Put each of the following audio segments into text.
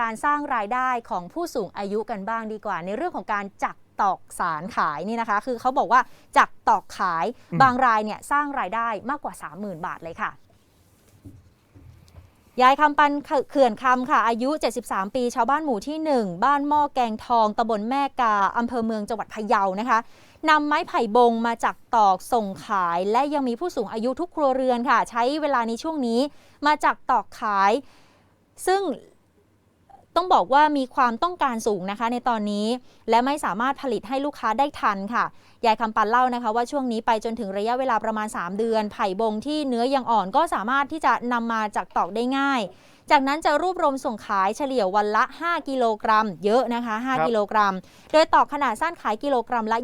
การสร้างรายได้ของผู้สูงอายุกันบ้างดีกว่า ในเรื่องของการจักตอกสารขายนี่นะคะ คือเขาบอกว่าจักตอกขายอืมบางรายเนี่ยสร้างรายได้มากกว่า 30,000 บาทเลยค่ะยายคำปันเขื่อนคำค่ะอายุ 73 ปีชาวบ้านหมู่ที่ 1 บ้านหม้อแกงทองตำบลแม่กาอำเภอเมืองจังหวัดพะเยานะคะนำไม้ไผ่บงมาจากตอกส่งขาย และยังมีผู้สูงอายุทุกครัวเรือนค่ะ ใช้เวลาในช่วงนี้มาจากตอกขาย ซึ่ง ต้องบอกว่ามีความต้องการสูงนะคะในตอนนี้ และไม่สามารถผลิตให้ลูกค้าได้ทันค่ะ ยายคำปันเล่านะคะ ว่าช่วงนี้ไปจนถึงระยะเวลาประมาณ 3 เดือน ไผ่บงที่เนื้อยังอ่อนก็สามารถที่จะนำมาจากตอกได้ง่าย จากนั้นจะรวบรวมส่งขายเฉลี่ยวันละ 5 กิโลกรัม เยอะนะคะครับ5กิโลกรัม โดยตอกขนาดสั้นขายกิโลกรัมละ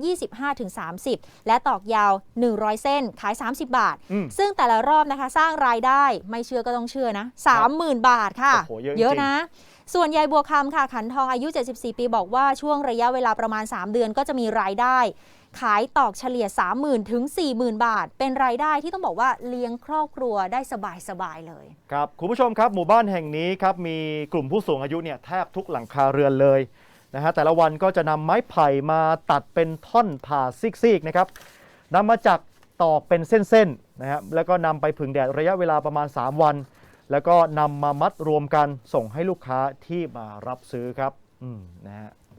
25-30 และตอกยาว 100 เส้นขาย 30 บาทอืมซึ่งแต่ละรอบนะคะสร้างรายได้ไม่เชื่อก็ต้องเชื่อนะ30,000 บาทค่ะโอ้โหเยอะจริงนะ ส่วนยายบัวคำค่ะขันทองอายุ 74 ปีบอกว่าช่วงระยะเวลาประมาณ 3 เดือนก็จะมีรายได้ ขายตอกเฉลี่ย 30,000 ถึง 40,000 บาท เป็นรายได้ที่ต้องบอกว่าเลี้ยงครอบครัวได้สบายๆเลย ครับคุณผู้ชมครับหมู่บ้านแห่งนี้ครับมีกลุ่มผู้สูงอายุเนี่ยแทบทุกหลังคาเรือนเลยนะฮะแต่ละวันก็จะนำไม้ไผ่มาตัดเป็นท่อนผ่าซีกๆนะครับนำมาจากตอกเป็นเส้นๆนะฮะแล้วก็นำไปผึ่งแดดระยะเวลาประมาณ 3 วัน แล้วก็นำมามัดรวมกันส่งให้ลูกค้าที่มารับซื้อครับอืมนะฮะ